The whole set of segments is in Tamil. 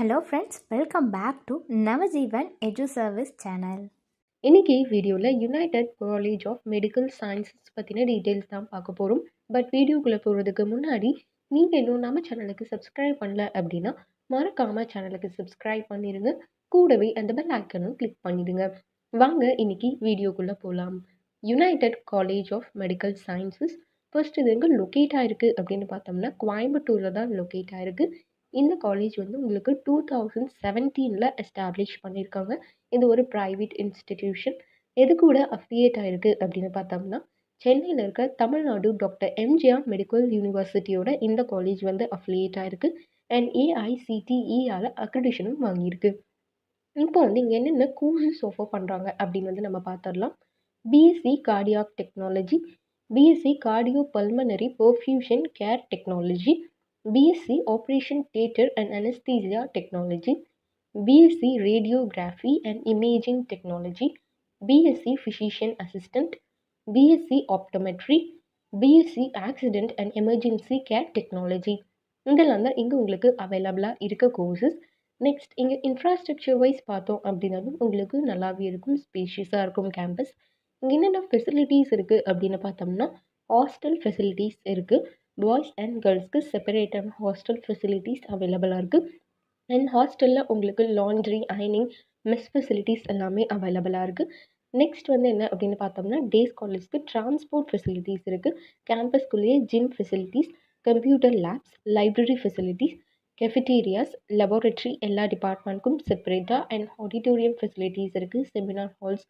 Hello friends welcome back to Navajeevan Edu Service channel இன்னைக்கு வீடியோவில் United College of Medical Sciences பற்றின டீட்டெயில்ஸ் தான் பார்க்க போகிறோம் பட் வீடியோக்குள்ளே போகிறதுக்கு முன்னாடி நீங்கள் இன்னும் நம்ம சேனலுக்கு சப்ஸ்கிரைப் பண்ணல அப்படின்னா மறக்காமல் சேனலுக்கு சப்ஸ்கிரைப் பண்ணிடுங்க கூடவே அந்த பெல் ஐக்கனும் கிளிக் பண்ணிடுங்க. வாங்க இன்னைக்கு வீடியோக்குள்ளே போகலாம் United College of Medical Sciences first இது எங்கே லொக்கேட் ஆயிருக்கு அப்படின்னு பார்த்தோம்னா கோயம்புத்தூரில் தான் லொக்கேட் ஆயிருக்கு. இந்த காலேஜ் வந்து உங்களுக்கு டூ தௌசண்ட் செவன்டீனில் எஸ்டாப்ளிஷ் பண்ணியிருக்காங்க இது ஒரு ப்ரைவேட் இன்ஸ்டிடியூஷன் எது கூட அஃபிலியேட் ஆகிருக்கு அப்படின்னு பார்த்தோம்னா சென்னையில் இருக்க தமிழ்நாடு டாக்டர் எம்ஜிஆர் மெடிக்கல் யூனிவர்சிட்டியோட இந்த காலேஜ் வந்து அஃபிலியேட் ஆகிருக்கு அண்ட் ஏஐசிடிஇயால் அக்ரிடிஷனும் வாங்கியிருக்கு. இப்போ வந்து இங்கே என்னென்ன கோர்சஸ் ஆஃபர் பண்ணுறாங்க அப்படின்னு வந்து நம்ம பார்த்துடலாம் BSc cardiac technology BSc cardio pulmonary perfusion care technology BSc operation theatre and anaesthesia technology BSc radiography and imaging technology BSc physician assistant BSc optometry BSc accident and emergency care technology இதெல்லாம் தான் இங்கே உங்களுக்கு அவைலபிளாக இருக்க கோர்சஸ் நெக்ஸ்ட் இங்கே இன்ஃப்ராஸ்ட்ரக்சர் வைஸ் பார்த்தோம் அப்படின்னாலும் உங்களுக்கு நல்லாவே இருக்கும் ஸ்பேஷியஸாக இருக்கும் கேம்பஸ் இங்கே என்னென்ன ஃபெசிலிட்டிஸ் இருக்குது அப்படின்னு பார்த்தோம்னா ஹாஸ்டல் ஃபெசிலிட்டிஸ் இருக்குது பாய்ஸ் அண்ட் கேர்ள்ஸ்க்கு செப்பரேட்டான ஹாஸ்டல் ஃபெசிலிட்டிஸ் அவைலபிளாக இருக்குது அண்ட் ஹாஸ்டலில் உங்களுக்கு லாண்ட்ரி அயனிங் மெஸ் ஃபெசிலிட்டிஸ் எல்லாமே அவைலபிளாக இருக்குது நெக்ஸ்ட் வந்து என்ன அப்படின்னு பார்த்தோம்னா டேஸ் காலேஜ்க்கு டிரான்ஸ்போர்ட் ஃபெசிலிட்டிஸ் இருக்குது கேம்பஸ்குள்ளேயே gym facilities computer labs library facilities cafeterias laboratory எல்லா டிபார்ட்மெண்ட்க்கும் செப்பரேட்டாக அண்ட் ஆடிட்டோரியம் ஃபெசிலிட்டிஸ் இருக்குது seminar halls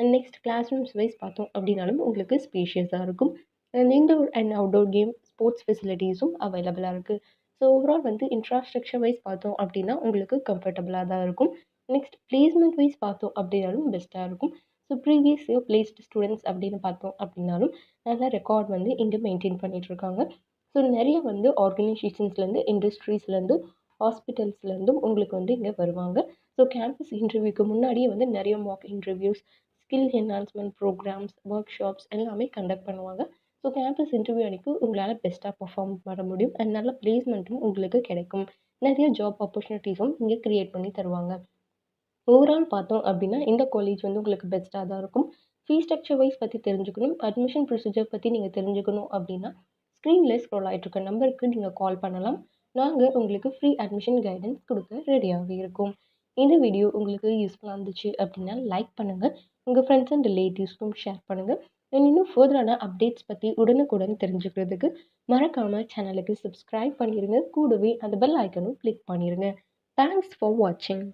and next classrooms wise பார்த்தோம் அப்படின்னாலும் உங்களுக்கு ஸ்பேஷியஸாக இருக்கும். And indoor and outdoor game sports ஃபெசிலிட்டிஸும் அவைலபிளாக இருக்குது ஸோ ஓவரால் வந்து இன்ஃப்ராஸ்ட்ரக்சர் வைஸ் பார்த்தோம் அப்படின்னா உங்களுக்கு கம்ஃபர்டபுளாக தான் இருக்கும். நெக்ஸ்ட் பிளேஸ்மெண்ட் வைஸ் பார்த்தோம் அப்படின்னாலும் பெஸ்ட்டாக இருக்கும். So previous year placed students அப்படின்னு பார்த்தோம் அப்படின்னாலும் நல்ல ரெக்கார்ட் வந்து இங்கே மெயின்டைன் பண்ணிகிட்ருக்காங்க ஸோ நிறைய வந்து ஆர்கனைசேஷன்ஸ்லேருந்து இண்டஸ்ட்ரீஸ்லேருந்து ஹாஸ்பிட்டல்ஸ்லேருந்தும் உங்களுக்கு வந்து இங்கே வருவாங்க. ஸோ கேம்பஸ் இன்டர்வியூக்கு முன்னாடியே வந்து நிறைய mock interviews skill enhancement programmes workshops எல்லாமே கண்டக்ட் பண்ணுவாங்க. ஸோ கேம்பஸ் இன்டர்வியூ அன்றைக்கி உங்களால் பெஸ்ட்டாக பர்ஃபார்ம் பண்ண முடியும். அண்ட் நல்ல பிளேஸ்மெண்ட்டும் உங்களுக்கு கிடைக்கும். நிறைய ஜாப் ஆப்பர்ச்சுனிட்டிஸும் இங்கே க்ரியேட் பண்ணி தருவாங்க. ஓவரால் பார்த்தோம் அப்படின்னா இந்த காலேஜ் வந்து உங்களுக்கு பெஸ்ட்டாக தான் இருக்கும். ஃபீஸ் ஸ்ட்ரக்சர் வைஸ் பற்றி தெரிஞ்சுக்கணும். அட்மிஷன் ப்ரொசீஜர் பற்றி நீங்கள் தெரிஞ்சுக்கணும் அப்படின்னா ஸ்க்ரீனில் ஸ்க்ரோல் ஆகிட்ருக்க நம்பருக்கு நீங்கள் கால் பண்ணலாம். நாங்கள் உங்களுக்கு ஃப்ரீ அட்மிஷன் கைடன்ஸ் கொடுக்க ரெடியாகவே இருக்கோம். இந்த வீடியோ உங்களுக்கு யூஸ்ஃபுல்லாக இருந்துச்சு அப்படின்னா லைக் பண்ணுங்கள் உங்கள் ஃப்ரெண்ட்ஸ் அண்ட் ரிலேட்டிவ்ஸ்க்கும் ஷேர் பண்ணுங்கள் அண்ட் இன்னும் ஃபர்தரான அப்டேட்ஸ் பற்றி உடனுக்குடன் தெரிஞ்சுக்கிறதுக்கு மறக்காமல் சேனலுக்கு சப்ஸ்கிரைப் பண்ணிடுங்க கூடவே அந்த பெல் ஐக்கனும் கிளிக் பண்ணிடுங்க தேங்க்ஸ் ஃபார் வாட்சிங்